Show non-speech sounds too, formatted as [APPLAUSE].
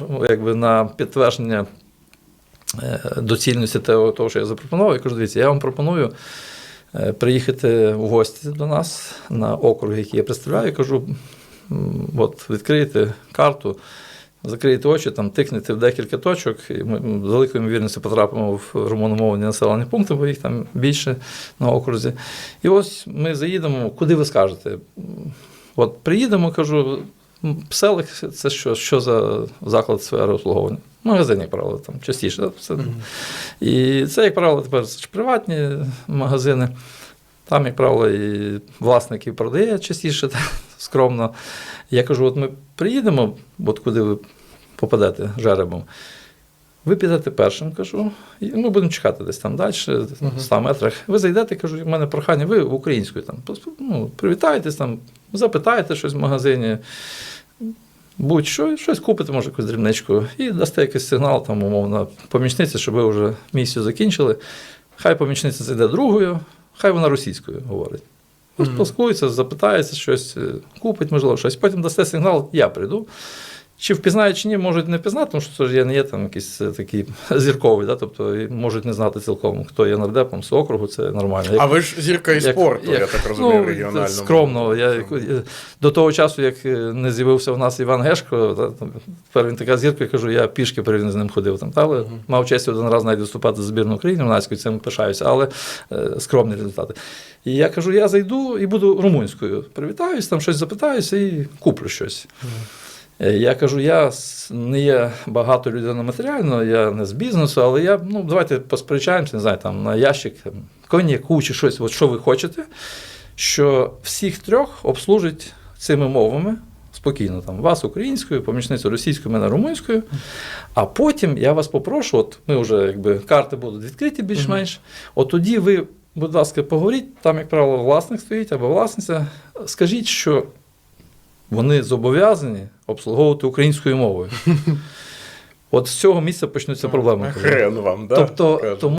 ну, якби на підтвердження е, доцільності того, що я запропонував, я кажу, дивіться, я вам пропоную е, приїхати в гості до нас на округ, який я представляю. Я кажу, от відкрийте карту, закриєте очі, там тикнете в декілька точок, і ми з великою ймовірністю потрапимо в румуномовні населені пункти, бо їх там більше на окрузі. І ось ми заїдемо, куди ви скажете. От приїдемо, кажу, селах це що, що за заклад сфери обслуговування? Магазин, як правило, там частіше. да, Це, І це, як правило, тепер це ж приватні магазини. Там, як правило, і власник і продає частіше [LAUGHS] скромно. Я кажу: от ми приїдемо, от куди ви попадете жеребом. Ви підете першим, кажу, і ми будемо чекати десь там далі, в 100 метрах. Ви зайдете, кажу, в мене прохання, ви українською там ну, привітаєтесь, там, запитаєте щось в магазині, будь-що, щось купите, може, якусь дрібничку, і дасте якийсь сигнал, там, умовно, помічниці, щоб ви вже місію закінчили. Хай помічниця зайде другою, хай вона російською говорить. Розпаскується, запитається щось, е, купить, можливо, щось. Потім дасте сигнал, я прийду. Чи впізнають, чи ні, можуть не впізнати, тому що це ж я не є там якийсь е, такий [LAUGHS] зірковий, да? тобто можуть не знати цілком, хто є нардепом з округу, це нормально. А ви ж зірка і Як- спорту, я так розумію, ну, регіональному. Скромно. Я, як- е, до того часу, як е, не з'явився в нас Іван Гешко, там, тепер він така зірка, я кажу, я пішки перед з ним ходив. Там, та, але мав честь один раз навіть виступати за збірну України юнацькою, цим пишаюся, але скромні результати. І я кажу, я зайду і буду румунською. Привітаюсь, там щось запитаюся і куплю щось. Е, Я кажу, я не є багато людина матеріально, я не з бізнесу, але я, ну, давайте посперечаємося, не знаю, там на ящик, там, коньяку чи щось, от що ви хочете, що всіх трьох обслужить цими мовами. Спокійно, там вас українською, помічницю російською, мене румунською. А потім я вас попрошу, от ми вже якби карти будуть відкриті більш-менш. От тоді ви, будь ласка, поговоріть, там, як правило, власник стоїть або власниця. Скажіть, що вони зобов'язані обслуговувати українською мовою. [LAUGHS] От з цього місця почнуться проблеми. Хрен вам, да? Тобто, тому